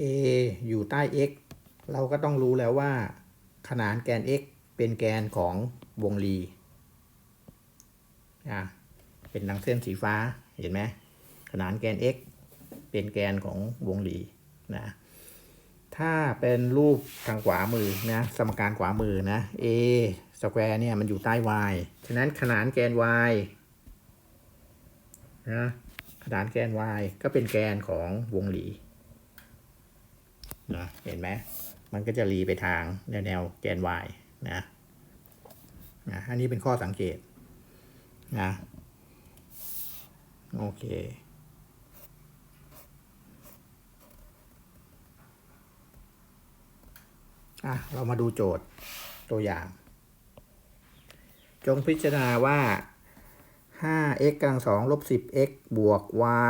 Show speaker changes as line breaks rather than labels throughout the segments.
a อยู่ใต้ x เราก็ต้องรู้แล้วว่า ขนานแกน x เป็นแกนของวงรีอะเป็นดังเส้นสีฟ้าเห็นไหมขนานแกน x เป็นแกนของวงรีนะถ้าเป็นรูปทางขวามือนะสมการขวามือนะ a สแควร์เนี่ยมันอยู่ใต้ y ฉะนั้นขนานแกน y นะขนานแกน y ก็เป็นแกนของวงรี นะเห็นไหมมันก็จะรีไปทางแนวแนวแกน y นะนะอันนี้เป็นข้อสังเกตนะโอเคอะเรามาดูโจทย์ตัวอย่าง จงพิจารณาว่า 5x กำลังสองลบ 10x บวก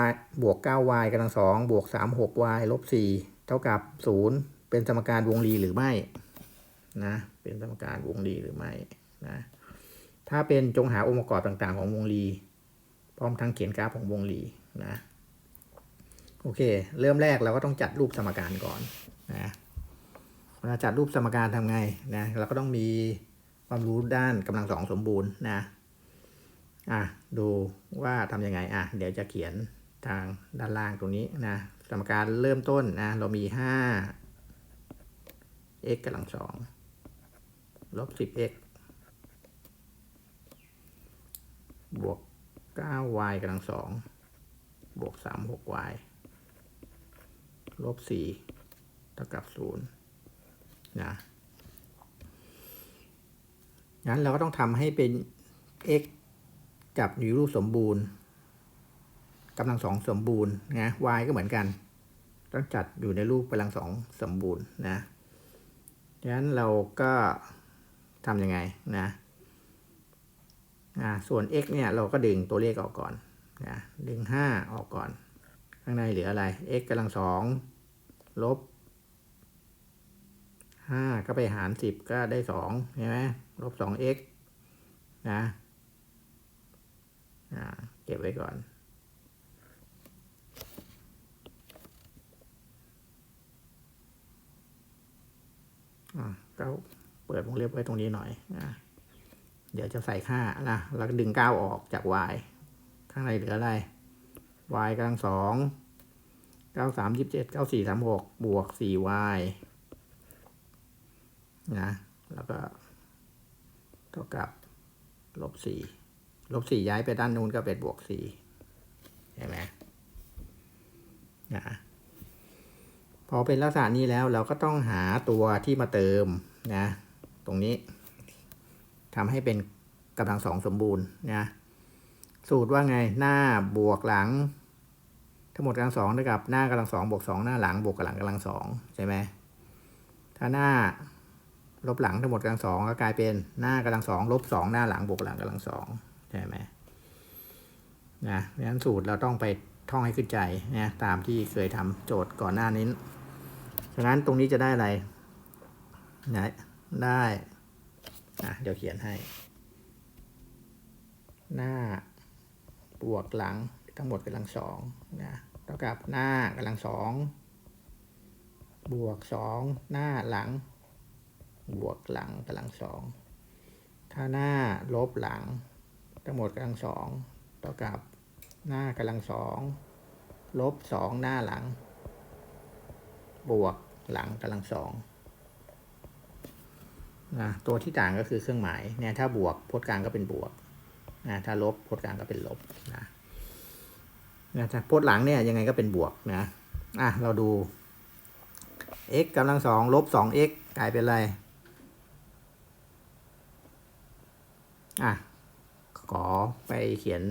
y บวก 9y กำลังสองบวก 36y ลบ4 เท่ากับ0เป็นสมการวงรีหรือไม่นะเป็นสมการวงรีหรือไม่นะถ้าเป็นจงหาองค์ประกอบต่างๆ ของวงรีพร้อมทั้งเขียนกราฟของวงรีนะโอเค เริ่มแรกเราก็ต้องจัดรูปสมการก่อนนะเวลาจัดรูปสมการทำไงนะเราก็ต้องมีความรู้ด้านกำลังสองสมบูรณ์นะอะดูว่าทำยังไงอะเดี๋ยวจะเขียน ทางด้านล่างตรงนี้นะสมการเริ่มต้นนะเรามี 5 x กำลังสองลบ 10x บวก 9y กำลังสองบวก 36y ลบ 4 เท่ากับ 0 นะงั้นเราก็ต้องทำให้เป็น x กับอยู่รูปสมบูรณ์ กำลังสองสมบูรณ์นะ y ก็เหมือนกัน ต้องจัดอยู่ในรูปกำลังสองสมบูรณ์นะดังนั้นเราก็ทำยังไงนะอ่าส่วน x เนี่ยเราก็ดึงตัวเลขออกก่อนนะดึง 5 ออกก่อน ข้างในเหลืออะไร x กำลังสองลบ5ก็ไปหาร 10 ก็ได้2ใช่ไหมลบ 2x นะอ่าเก็บไว้ก่อน ก็เปิดวงเล็บไว้ตรงนี้หน่อยนะเดี๋ยวจะใส่ค่านะแล้วก็ดึง9ออกจาก y ข้างในเหลืออะไร y กำลังสองเก้าสามยี่สิบเจ็ดเก้าสี่สามหกบวกสี่ y นะ แล้วก็เท่ากับลบสี่ลบสี่ย้ายไปด้านนู้นก็เป็นบวกสี่เห็นไหมนะ พอเป็นลักษณะนี้แล้วเราก็ต้องหาตัวที่มาเติมนะ ตรงนี้ทำให้เป็นกำลังสองสมบูรณ์นะสูตรว่าไงหน้าบวกหลัง ทั้งหมดกำลังสองเท่ากับหน้ากำลังสองบวกสองหน้าหลังบวกกับหลังกำลังสองใช่ไหมถ้าหน้าลบหลังทั้งหมดกำลังสองก็กลายเป็นหน้ากำลังสองลบสองหน้าหลังบวกหลังกำลังสองใช่ไหมนะดังนั้นสูตรเราต้องไปท่องให้ขึ้นใจนะตามที่เคยทำโจทย์ก่อนหน้านี้ ฉะนั้นตรงนี้จะได้อะไรนะได้อะเดี๋ยวเขียนให้ หน้าบวกหลังทั้งหมดกำลังสองนะเท่ากับหน้ากำลังสองบวกสองหน้าหลัง บวกหลังกำลังสองถ้าหน้าลบหลัง ทั้งหมดกำลังสองเท่ากับหน้ากำลังสองลบสองหน้าหลัง บวก หลังกำลังสองนะตัวที่ต่างก็คือเครื่องหมายเนี่ยถ้าบวกพจน์กลางก็เป็นบวกนะถ้าลบพจน์กลางก็เป็นลบนะนะถ้าพจน์หลังเนี่ยยังไงก็เป็นบวกนะอะเราดู x กำลังสองลบสอง x กลายเป็นอะไรอะขอไปเขียน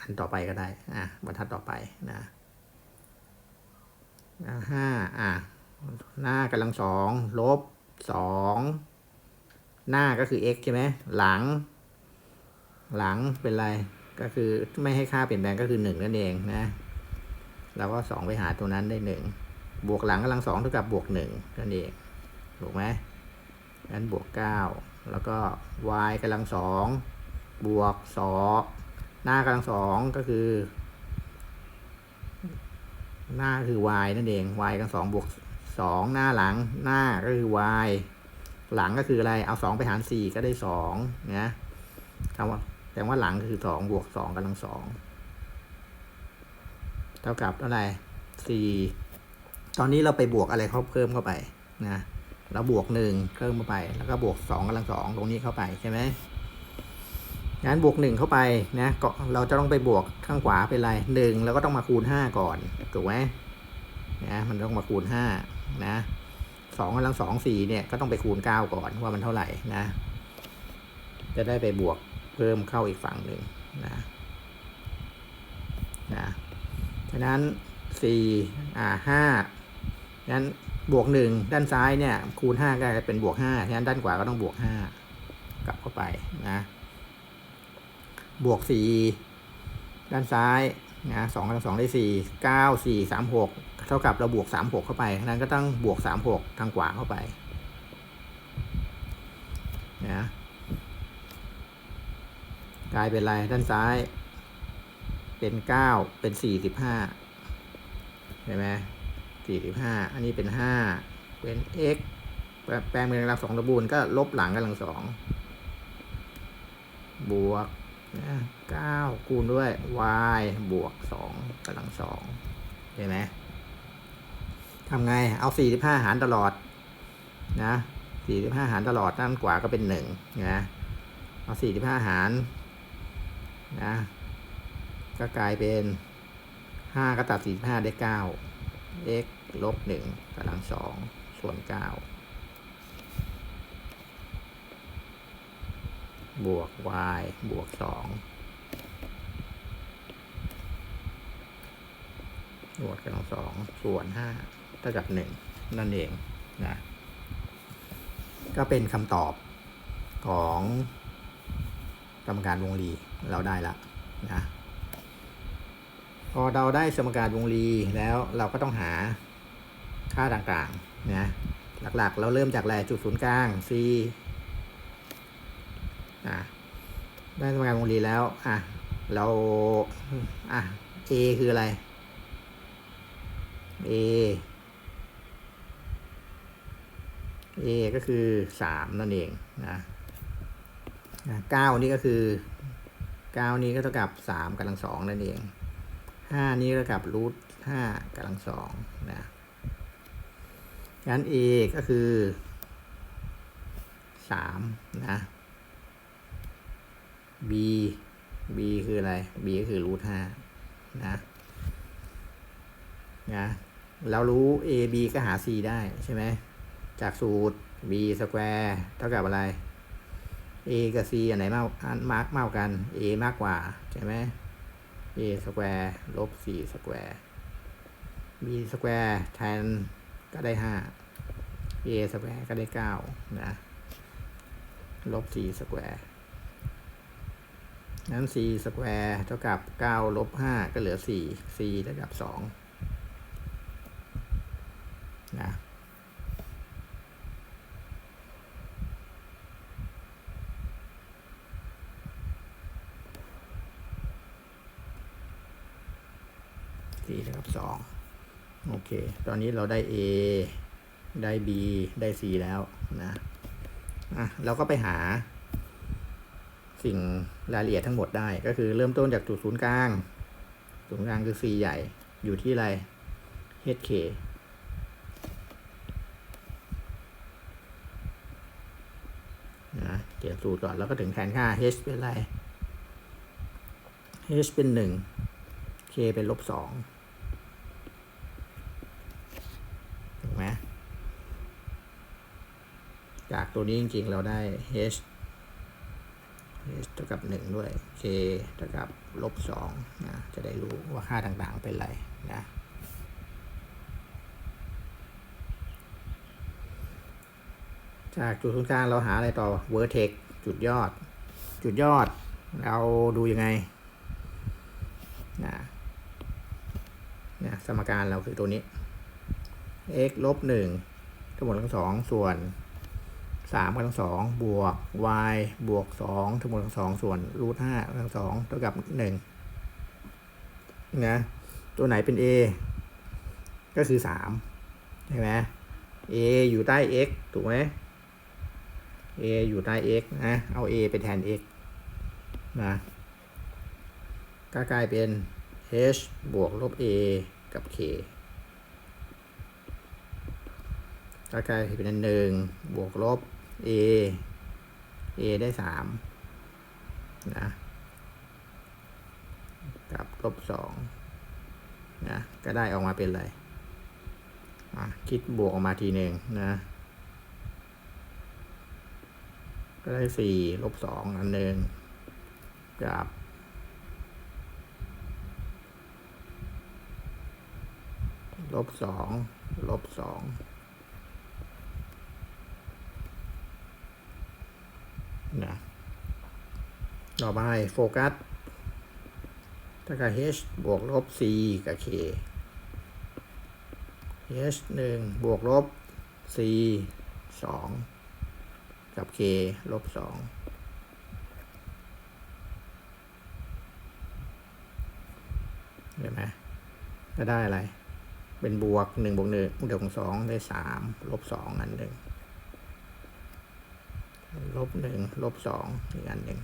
อันต่อไปก็ได้ อะบรรทัดต่อไปนะห้าอะ หน้ากำลังสองลบสองหน้าก็คือ x ใช่ไหมหลัง หลังเป็นไรก็คือไม่ให้ค่าเปลี่ยนแปลงก็คือหนึ่งนั่นเองนะเราก็สองไปหาตัวนั้นได้หนึ่งบวกหลังกำลังสองเท่ากับบวกหนึ่งนั่นเองถูกไหมงั้นบวกเก้าแล้วก็ y กำลังสองบวกสองหน้ากำลังสองก็คือ หน้าคือ y นั่นเอง y กันสองบวก สองหน้าหลังหน้าก็คือ y หลังก็คืออะไร เอาสองไปหารสี่ก็ได้สองนะคำว่าแต่ว่าหลังก็คือสองบวกสองกำลังสองเท่ากับเท่าไหร่สี่ตอนนี้เราไปบวกอะไรเข้าเพิ่มเข้าไปนะเราบวกหนึ่งเพิ่มเข้าไป แล้วก็บวกสองกำลังสองตรงนี้เข้าไปใช่ไหมงั้นบวกหนึ่งเข้าไปนะก็เราจะต้องไปบวกข้างขวาเป็นไรหนึ่งเราก็ต้องมาคูณห้าก่อนถูกไหมนะมันต้องมาคูณห้า นะสองกำลังสองสี่เนี่ยก็ต้องไปคูณเก้าก่อนว่ามันเท่าไหร่นะ จะได้ไปบวกเพิ่มเข้าอีกฝั่งหนึ่งนะนะฉะนั้นสี่อ่าห้างั้นบวกหนึ่งด้านซ้ายเนี่ย คูณห้าก็จะเป็นบวกห้าฉะนั้นด้านขวาก็ต้องบวกห้ากลับเข้าไปนะ บวกสี่ด้านซ้าย นะสองกำลังสองได้สี่เก้าสี่สามหกเท่ากับเราบวกสามหกเข้าไปนั้นก็ต้องบวกสามหกทางขวาเข้าไปนะกลายเป็นอะไรด้านซ้าย เป็นเก้าเป็นสี่สิบห้าเห็นไหมสี่สิบห้าอันนี้เป็นห้าเป็น x แปลแปลงเป็นกำลังสองระบูนก็ลบหลังกำลังสองบวก เก้าคูณด้วย y บวกสองกำลังสองเห็นไหมทำไง เอาสี่สิบห้าหารตลอด นะสี่สิบห้าหารตลอดด้านขวาก็เป็นหนึ่งนะเอาสี่สิบห้าหารนะ ก็กลายเป็นห้าก็ตัดสี่สิบห้าได้เก้า x ลบหนึ่งกำลังสองส่วนเก้า บวก y บวกสองบวกกำลังสองส่วนห้าเท่ากับหนึ่งนั่นเองนะ ก็เป็นคำตอบของกรรมการวงรีเราได้ละนะพอเราได้สมการวงรีแล้วเราก็ต้องหาค่าต่างๆนะหลักๆ เราเริ่มจากแหล่จุดศูนย์กลาง c อะได้สมการวงรีแล้ว อะ เรา อะ a คืออะไร a a ก็คือสามนั่นเองนะเก้านี่ก็คือเก้านี้ก็เท่ากับสามกำลังสองนั่นเองห้านี้เท่ากับรูทห้ากำลังสองนะงั้น a ก็คือสามนะ b b คืออะไร b ก็คือรูทห้านะนะเรารู้ a b ก็หา c ได้ใช่ไหมจากสูตร b สแควร์เท่ากับอะไร a กับ c อันไหนมากอันมากมากกัน a มากกว่าใช่ไหม a สแควร์ลบ c สแควร์ b สแควร์แทนก็ได้ห้า a สแควร์ก็ได้เก้านะลบ c สแควร์ นั้น c สแควร์เท่ากับเก้าลบห้าก็เหลือสี่ c เท่ากับสองนะสี่เท่ากับสองโอเค ตอนนี้เราได้ A ได้ B ได้ C แล้วนะ อะ เราก็ไปหา สิ่งรายละเอียดทั้งหมดได้ก็คือเริ่มต้นจากจุดศูนย์กลาง ศูนย์กลางคือ C ใหญ่อยู่ที่อะไร HK นะเขียนสูตรก่อนแล้วก็ถึงแทนค่า H เป็นอะไร H เป็นหนึ่ง K เป็นลบสองถูกไหมจากตัวนี้จริงๆเราได้ h เท่ากับหนึ่งด้วย k เท่ากับลบสองนะจะได้รู้ว่าค่าต่างๆเป็นไรนะจากจุดศูนย์กลางเราหาอะไรต่อ vertex จุดยอด จุดยอดเราดูยังไงนะเนี่ยสมการเราคือตัวนี้ x ลบหนึ่งทั้งหมดทั้งสองส่วน สามกำลังสองบวก y บวกสองทั้งหมดทั้งสองส่วนรูทห้ากำลังสองเท่ากับหนึ่งนะตัวไหนเป็น a ก็คือสามใช่ไหม a อยู่ใต้ x ถูกไหม a อยู่ใต้ x นะเอา a ไปแทน x นะก็กลายเป็น h บวกลบ a กับ k ก็กลายเป็นหนึ่งบวกลบ a a ได้สามนะกับลบสองนะก็ได้ออกมาเป็นอะไรคิดบวกออกมาทีหนึ่งนะ ก็ได้สี่ลบสองอันหนึ่งกับลบสองลบสอง นะต่อไปโฟกัสถ้ากับ h บวกลบ c กับ k h หนึ่งบวกลบ c สองกับ k ลบสองเห็นไหมก็ได้อะไร เป็นบวกหนึ่งบวกหนึ่งบวกสองได้สามลบสองอันหนึ่ง ลบหนึ่งลบสองอีกอันหนึ่ง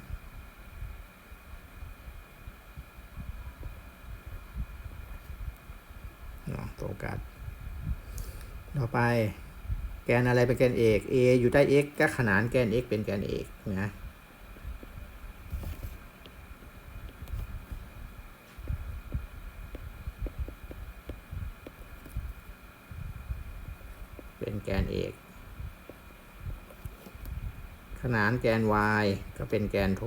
โฟกัสต่อไปแกนอะไรเป็นแกนเอก a อยู่ใต้ x ก็ขนานแกน x เป็นแกนเอกนะ เป็นแกนเอก ขนานแกน y ก็เป็นแกนโท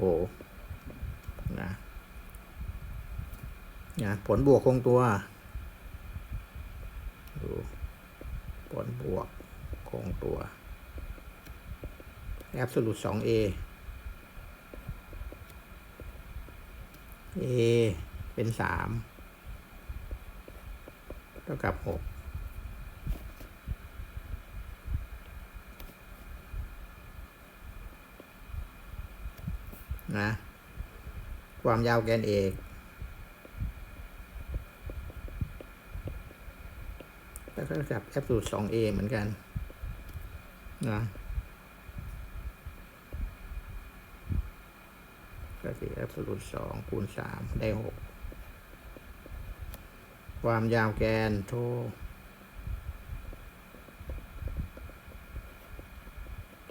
นะนะผลบวกคงตัว ดู ผลบวกคงตัว absolute 2a a เป็น 3 เท่ากับ 6 นะ ความยาวแกนเอกแล้วก็กับ absolute 2a เหมือนกันนะก็คือ absolute 2คูณ 3 ได้ 6 ความยาวแกนโท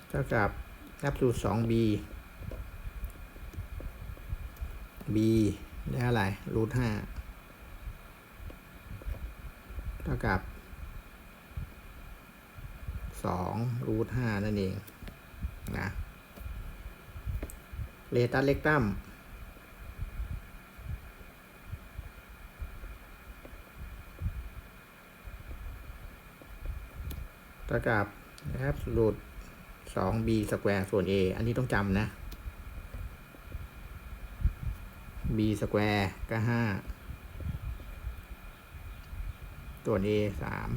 เท่ากับ absolute 2b b ได้อะไรรูทห้าเท่ากับสองรูทห้านั่นเองนะเลตัสเล็กตัมเท่ากับ absolute สอง b สแควร์ส่วน a อันนี้ต้องจำนะ b สแควร์ก็ห้าส่วน a สาม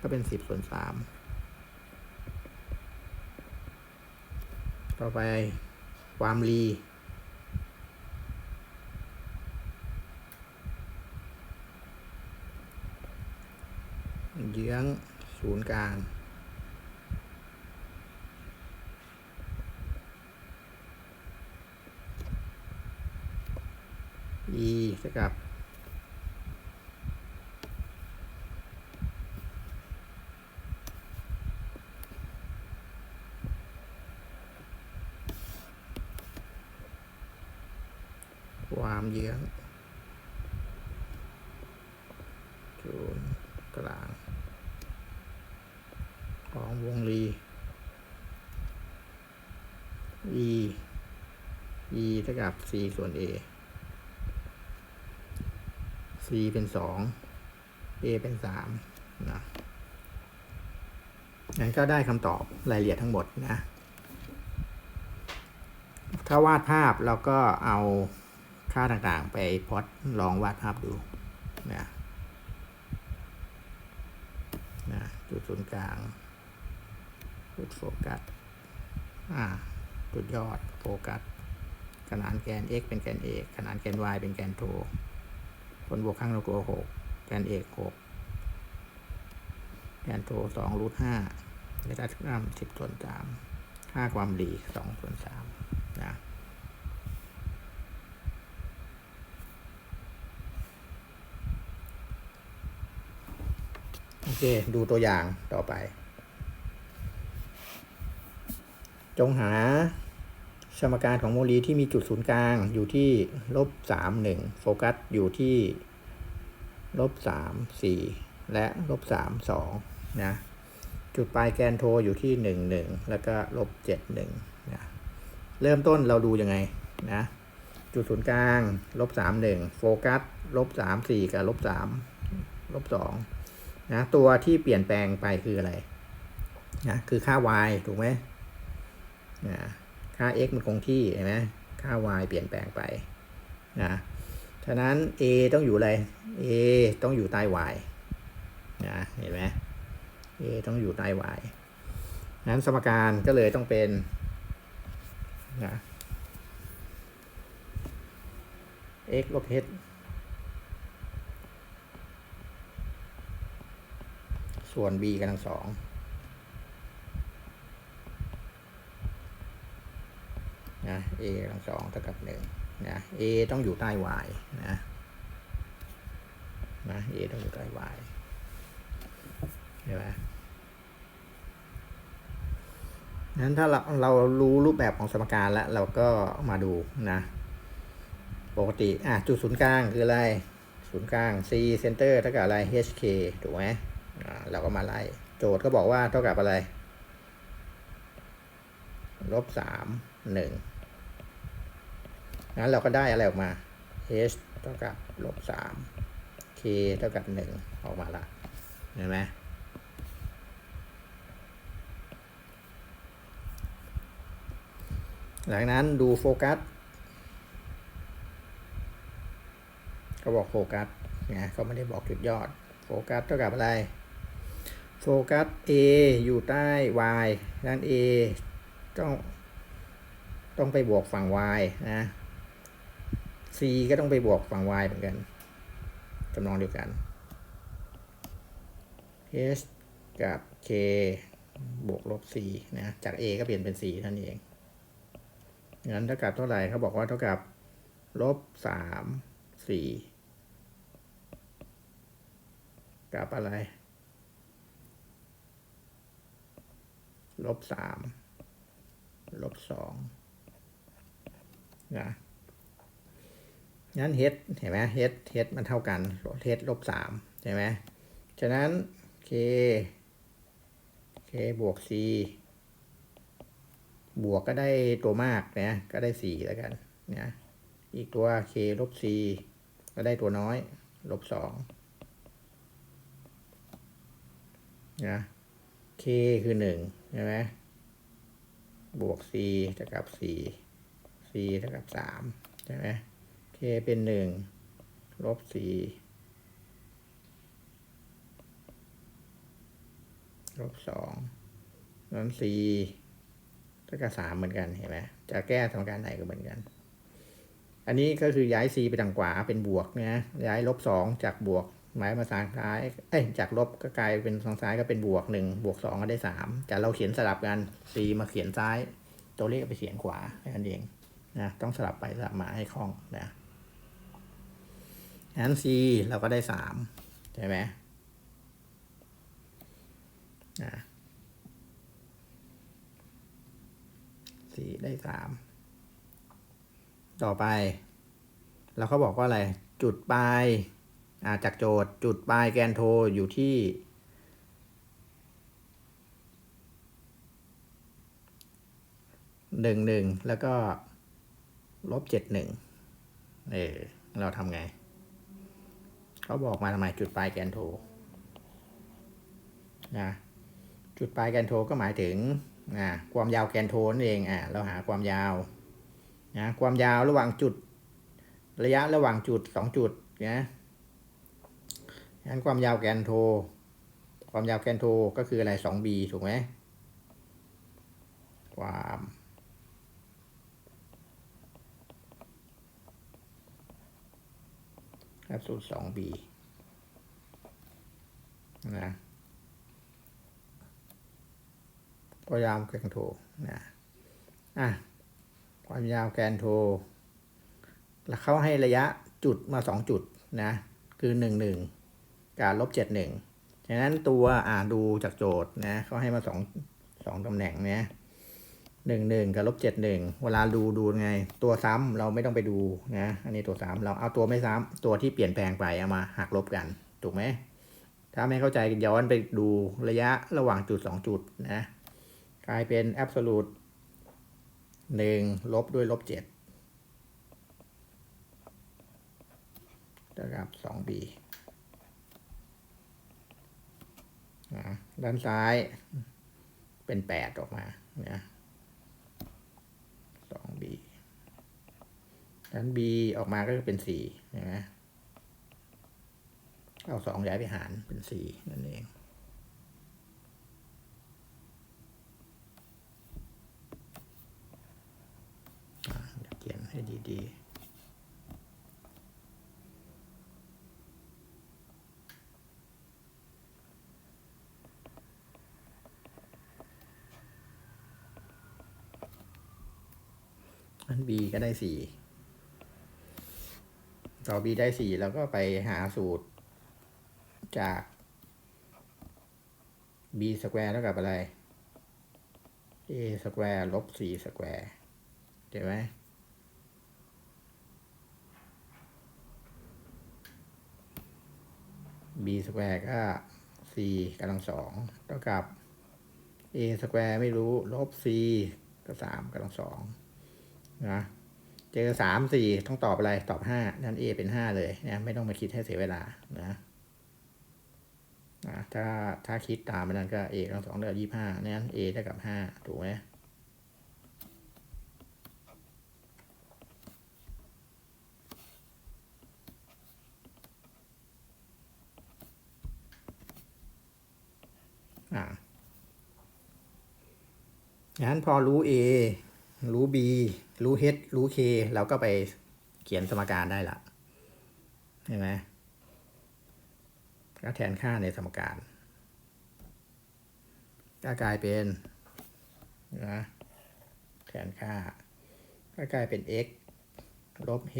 ก็เป็นสิบส่วนสามต่อไปความรีเยื้องศูนย์กลาง เท่ากับความเยื้องศูนกลาง ของวงรี e e เท่ากับ c ส่วน a c เป็นสอง a เป็นสามนะงั้นก็ได้คำตอบรายละเอียดทั้งหมดนะ ถ้าวาดภาพเราก็เอาค่าต่างๆ ไปพอดลองวาดภาพดูนะนะจุดศูนย์กลาง จุดโฟกัส อ่า จุดยอดโฟกัส ขนานแกน x เป็นแกน a ขนานแกน y เป็นแกนโท ผลบวกข้างตัวหกแกนเอกหกแกนโทสองรูทห้าเบต้ากรัมสิบส่วนสามค่าความดีสองส่วนสามนะโอเค ดูตัวอย่างต่อไป จงหา สมการของโมลีที่มีจุดศูนย์กลางอยู่ที่ลบสามหนึ่งโฟกัสอยู่ที่ลบสามสี่และลบสามสองนะจุดปลายแกนโทอยู่ที่หนึ่งหนึ่งแล้วก็ลบเจ็ดหนึ่งนะเริ่มต้นเราดูยังไงนะจุดศูนย์กลางลบสามหนึ่งโฟกัสลบสามสี่กับลบสามลบสองนะตัวที่เปลี่ยนแปลงไปคืออะไรนะคือค่า y ถูกไหมนะ ค่า x มันคงที่เห็นไหมค่า y เปลี่ยนแปลงไปนะฉะนั้น a ต้องอยู่อะไร a ต้องอยู่ใต้ y นะเห็นไหม a ต้องอยู่ใต้ y นั้นสมการก็เลยต้องเป็นนะ x ลบ h ส่วน b กำลังสองนะ a กำลังสองเท่ากับหนึ่งนะ a ต้องอยู่ใต้ y นะนะ a ต้องอยู่ใต้ y ใช่ไหมนั้นถ้าเราเรารู้รูปแบบของสมการแล้ว เราก็มาดูนะ ปกติอะจุดศูนย์กลางคืออะไร ศูนย์กลาง c center เท่ากับอะไร hk ถูกไหมอ่าเราก็มาไล่โจทย์ก็บอกว่าเท่ากับอะไร ลบสามหนึ่ง งั้นเราก็ได้อะไรออกมา h เท่ากับลบสาม k เท่ากับหนึ่งออกมาละเห็นไหมหลังนั้นดูโฟกัสเขาบอกโฟกัสนะเขาไม่ได้บอกจุดยอด โฟกัสเท่ากับอะไร โฟกัส A อยู่ใต้ y ด้าน A ต้องต้องไปบวกฝั่ง y นะ C ก็ต้องไปบวกฝั่ง y เหมือนกันจำลองเดียวกัน h กับ k บวกลบ c นะ จาก a ก็เปลี่ยนเป็น c ท่านเองงั้นเท่ากับเท่าไหร่เขาบอกว่าเท่ากับลบสามสี่กับอะไร ลบสามลบสองนะ งั้นเฮดเห็นไหมเฮดเฮดมันเท่ากันเฮดลบสามใช่ไหมฉะนั้น k k บวก c บวกก็ได้ตัวมากนะก็ได้สี่แล้วกันนะอีกตัว k ลบ c ก็ได้ตัวน้อย ลบสองนะ k คือหนึ่งใช่ไหมบวก c เท่ากับสี่ c เท่ากับสามใช่ไหม k เป็นหนึ่งลบสี่ลบสองนั้น c เท่ากับสามเหมือนกันเห็นไหมจะแก้สมการไหนก็เหมือนกัน อันนี้ก็คือย้าย c ไปทางขวาเป็นบวกนะย้ายลบสองจากบวกหมายมาทางซ้ายเอ้ยจากลบก็กลายเป็นทางซ้ายก็เป็นบวกหนึ่งบวกสองก็ได้สามแต่เราเขียนสลับกัน c มาเขียนซ้าย ตัวเลขไปเขียนขวาแค่นั้นเองนะต้องสลับไปสลับมาให้คล่องนะ งั้น c เราก็ได้สามใช่ไหมนะ c ได้สามต่อไป เราก็บอกว่าอะไร จุดปลายอาจากโจทย์จุดปลายแกนโทอยู่ที่หนึ่งหนึ่งแล้วก็ลบเจ็ดหนึ่งเออเราทำไง เขาบอกมาทำไมจุดปลายแกนโทนะจุดปลายแกนโทก็หมายถึงอ่าความยาวแกนโทนั่นเองอ่าเราหาความยาวนะความยาวระหว่างจุด ระยะระหว่างจุดสองจุดนะงั้นความยาวแกนโท ความยาวแกนโทก็คืออะไรสองบีถูกไหมความ แอปสูตรสองบีนะพยายามแกนโทนะอะความยาวแกนโท แล้วเขาให้ระยะจุดมาสองจุดนะคือหนึ่งหนึ่งกับลบเจ็ดหนึ่งฉะนั้นตัวอ่าดูจากโจทย์นะเขาให้มาสองสองตำแหน่งนะ หนึ่งหนึ่งกับลบเจ็ดหนึ่งเวลาดูดูไง ตัวซ้ำเราไม่ต้องไปดูนะอันนี้ตัวซ้ำเราเอาตัวไม่ซ้ำตัวที่เปลี่ยนแปลงไปเอามาหักลบกันถูกไหมถ้าไม่เข้าใจย้อนไปดูระยะระหว่างจุดสองจุดนะกลายเป็น absolute หนึ่งลบด้วยลบเจ็ดเท่ากับสอง b นะด้านซ้ายเป็นแปดออกมาเนี่ยสอง b ด้น b ออกมาก็เป็นสี่นไหมเอาสองย้ายไปหารเป็นสี่นั่นเองเดี๋ยวเขียนให้ดีๆอัน b ก็ได้สี่ ต่อ b ได้สี่แล้วก็ไปหาสูตรจาก b สแควร์เท่ากับอะไร a สแควร์ลบ c สแควร์เห็นไหม b สแควร์ก็ c กำลังสองเท่ากับ a สแควร์ไม่รู้ ลบ c ก็สามกำลังสองนะ เจอสามสี่ต้องตอบอะไรตอบห้านั่น a เป็นห้าเลยนะไม่ต้องมาคิดให้เสียเวลานะนะถ้าถ้าคิดตามนนั้นก็ a กำลังสองเท่ากับยี่ห้านั้น a เท่ากับห้าถูกไหมอ่างั้นพอรู้ A รู้ B รู้ H รู้ K เราก็ไปเขียนสมการได้ละเห็นไหมก็แทนค่าในสมการก็กลายเป็นนะแทนค่าก็กลายเป็น x ลบ h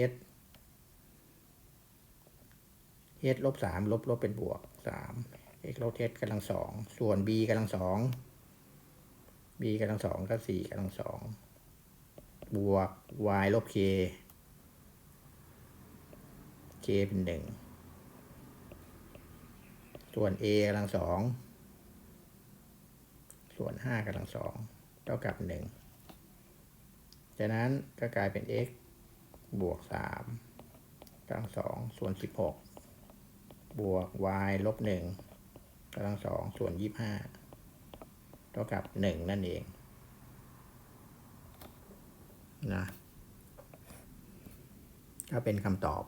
h ลบสามลบลบเป็นบวกสาม x ลบ h กำลังสองส่วน b กำลังสอง b กำลังสองก็สี่กำลังสอง บวก y ลบ k k เป็นหนึ่ง ส่วน a กำลังสอง ส่วนห้ากำลังสองเท่ากับหนึ่งจากนั้นก็กลายเป็น x บวกสามกำลังสองส่วนสิบหกบวก y ลบหนึ่งกำลังสองส่วนยี่ห้าเท่ากับหนึ่งนั่นเอง นะก็เป็นคำตอบ